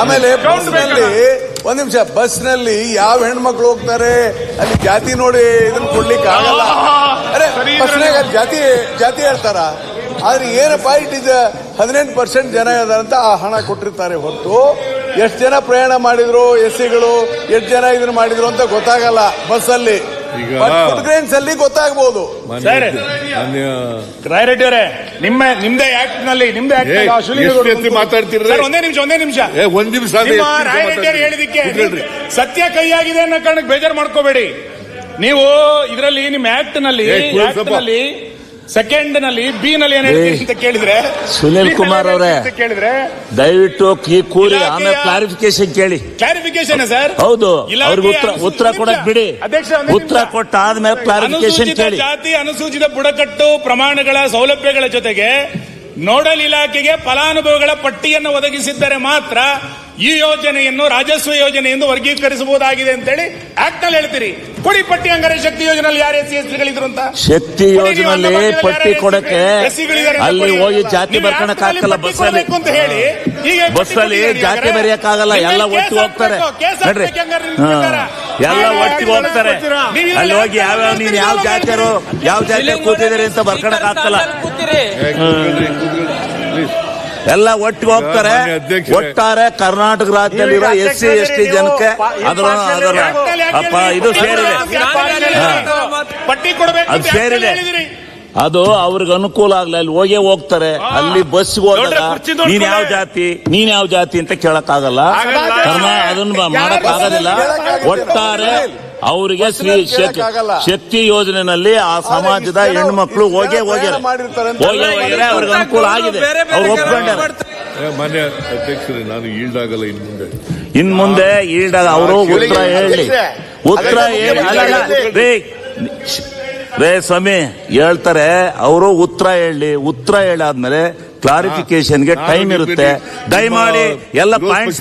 ಆಮೇಲೆ ಬಸ್ನಲ್ಲಿ ಒಂದ್ ನಿಮಿಷ ಬಸ್ನಲ್ಲಿ ಯಾವ ಹೆಣ್ಮಕ್ಳು ಹೋಗ್ತಾರೆ? ಅಲ್ಲಿ ಜಾತಿ ನೋಡಿ ಇದನ್ನ ಕೊಡ್ಲಿಕ್ಕೆ ಆಗಲ್ಲ. ಅರೆ ಬಸ್ನಾಗ ಅಲ್ಲಿ ಜಾತಿ ಜಾತಿ ಹೇಳ್ತಾರ. ಆದ್ರೆ ಏನಪ್ಪ ಇಟ್ ಇಸ್ ಹದಿನೆಂಟು ಪರ್ಸೆಂಟ್ ಜನ ಇದಾರಂತ ಆ ಹಣ ಕೊಟ್ಟಿರ್ತಾರೆ ಹೊತ್ತು ಎಷ್ಟು ಜನ ಪ್ರಯಾಣ ಮಾಡಿದ್ರು ಎಸ್ ಸಿಗಳು ಎಷ್ಟು ಜನ ಇದನ್ನ ಮಾಡಿದ್ರು ಅಂತ ಗೊತ್ತಾಗಲ್ಲ ಬಸ್ಸಲ್ಲಿ ಈಗ- ಫುಡ್ ಅಲ್ಲಿ ಗೊತ್ತಾಗ್ಬೋದು. ರಾಯರೆಡ್ಡಿ ಅವರೇ ನಿಮ್ಮ ನಿಮ್ದೇ ಆಕ್ಟ್ನಲ್ಲಿ ನಿಮ್ದೇ ಆಕ್ಟ್ ಮಾತಾಡ್ತೀರ ಒಂದೇ ನಿಮಿಷ ಒಂದೇ ನಿಮಿಷ. ಏ ಒಂದ್ ನಿಮಿಷ ರಾಯರೆಡ್ಡಿ ಅವರು ಹೇಳಿದಕ್ಕೆ. ಸತ್ಯ ಕೈಯಾಗಿದೆ ಅನ್ನೋ ಕಾರಣಕ್ಕೆ ಬೇಜಾರು ಮಾಡ್ಕೋಬೇಡಿ. ನೀವು ಇದರಲ್ಲಿ ನಿಮ್ಮ ಆಕ್ಟ್ನಲ್ಲಿ ಆಕ್ಟ್ನಲ್ಲಿ ಸೆಕೆಂಡ್ನಲ್ಲಿ ಬಿ ನಲ್ಲಿ ಏನ್ ಹೇಳ್ತೀರಿ ಅಂತ ಕೇಳಿದ್ರೆ ಸುನಿಲ್ ಕುಮಾರ್ ಅವರೇ. ಕೇಳಿದ್ರೆ ದಯವಿಟ್ಟು ಈ ಕೂರಿ ಆಮೇಲೆ ಕ್ಲಾರಿಫಿಕೇಶನ್ ಕೇಳಿ ಕ್ಲಾರಿಫಿಕೇಶನ್ ಸರ್ ಹೌದು ಅವ್ರಿಗೆ ಉತ್ತರ ಉತ್ತರ ಕೊಡಕ್ ಬಿಡಿ ಅಧ್ಯಕ್ಷ, ಉತ್ತರ. ಕೊಟ್ಟ ಆದ್ಮೇಲೆ ಕ್ಲಾರಿಫಿಕೇಶನ್ ಕೇಳಿ ಜಾತಿ ಅನುಸೂಚಿತ ಬುಡಕಟ್ಟು ಪ್ರಮಾಣಗಳ ಸೌಲಭ್ಯಗಳ ಜೊತೆಗೆ ನೋಡಲ್ ಇಲಾಖೆಗೆ ಫಲಾನುಭವಿಗಳ ಪಟ್ಟಿಯನ್ನು ಒದಗಿಸಿದ್ದರೆ ಮಾತ್ರ ಈ ಯೋಜನೆಯನ್ನು ರಾಜಸ್ವ ಯೋಜನೆ ಎಂದು ವರ್ಗೀಕರಿಸಬಹುದಾಗಿದೆ ಅಂತೇಳಿ ಆಕ್ಟ್ನಲ್ಲಿ ಹೇಳ್ತೀರಿ. ಕೊಡಿ ಪಟ್ಟಿ ಹಂಗಾರೆ ಶಕ್ತಿ ಯೋಜನೆಯಲ್ಲಿ ಯಾರು ಎಸ್ ಸಿ ಎಸ್ ಟಿಗಳಿದ್ರು ಅಂತ? ಶಕ್ತಿ ಯೋಜನೆಯಲ್ಲಿ ಪಟ್ಟಿ ಕೊಡಕ್ಕೆ ಅಲ್ಲಿ ಹೋಗಿ ಜಾತಿ ಬರ್ಕೊಳಕ್ಕಾಗಲ್ಲ ಬಸ್ ಅಲ್ಲಿ ಬಸ್ ಅಲ್ಲಿ ಅಂತ ಹೇಳಿ. ಹೀಗೆ ಪಟ್ಟಿ ಬಸ್ಸಲ್ಲಿ ಜಾತಿ? ಬರೆಯಕ್ಕಾಗಲ್ಲ ಎಲ್ಲ ಒಟ್ಟು ಒಟ್ಟಿಗೆ ಹೋಗ್ತಾರೆ. ನೋಡ್ರಿ. ಎಲ್ಲ ಒಟ್ಟಿಗೆ ಹಾಗೆ ಹೋಗ್ತಾರೆ. ಅಲ್ಲಿ ಹೋಗಿ ಯಾವ ನೀನ್ ಯಾವ ಜಾತಿಯರು ಯಾವ ಜಾತಿ ಕೂತಿದ್ದೀರಿ ಅಂತ ಬರ್ಕಣಕ್ ಆಗ್ತಲ್ಲ. ಎಲ್ಲ ಒಟ್ಟಿಗೆ ಹೋಗ್ತಾರೆ. ಒಟ್ಟಾರೆ ಕರ್ನಾಟಕ ರಾಜ್ಯದಲ್ಲಿರೋ ಎಸ್ ಸಿ ಎಸ್ ಟಿ ಜನಕ್ಕೆ ಅದರ ಅದರ ಅಪ್ಪ ಇದು ಸೇರಿದೆ. ಪಟ್ಟಿ ಕೊಡಬೇಕು ಅದು ಸೇರಿದೆ. ಅದು ಅವ್ರಿಗೆ ಅನುಕೂಲ ಆಗ್ಲಿ ಅಲ್ಲಿ ಹೋಗೇ ಹೋಗ್ತಾರೆ. ಅಲ್ಲಿ ಬಸ್ಗೆ ಹೋದಾಗ ನೀನ್ ಯಾವ ಜಾತಿ? ನೀನ್ ಯಾವ ಜಾತಿ ಅಂತ ಕೇಳಕ್ ಆಗಲ್ಲ. ಅದನ್ನ ಮಾಡಕ್ ಆಗೋದಿಲ್ಲ ಒಟ್ಟಾರೆ ಅವರಿಗೆ ಶ್ರೀ ಶಕ್ತಿ. ಶಕ್ತಿ ಯೋಜನೆಯಲ್ಲಿ ಆ ಸಮಾಜದ ಹೆಣ್ಣು ಮಕ್ಕಳು ಹೆಣ್ಮಕ್ಳು ಹೋಗೇ ಹೋಗಿ ಹೋಗ್ಯಾರ. ಹೋಗೇ ಅವ್ರಿಗೆ ಅನುಕೂಲ ಆಗಿದೆ. ಅವ್ರು ಒಪ್ಕೊಂಡಾರೆ. ಮಾನ್ಯ ಅಧ್ಯಕ್ಷರೇ ನಾನು ಈಲ್ಡ್ ಆಗಲ್ಲ ಇನ್ ಮುಂದೆ. ಇನ್ ಮುಂದೆ ಅವರು ಉತ್ತರ ಹೇಳಿ. ಉತ್ತರ ಹೇಳಿ. ರೇ ಸ್ವಾಮಿ ಹೇಳ್ತಾರೆ. ಅವರು ಉತ್ತರ ಹೇಳಿ. ಉತ್ತರ ಹೇಳಾದ್ಮೇಲೆ ಕ್ಲಾರಿಫಿಕೇಶನ್ಗೆ ಟೈಮ್ ಇರುತ್ತೆ. ದಯಮಾಡಿ ಎಲ್ಲ ಪಾಯಿಂಟ್ಸ್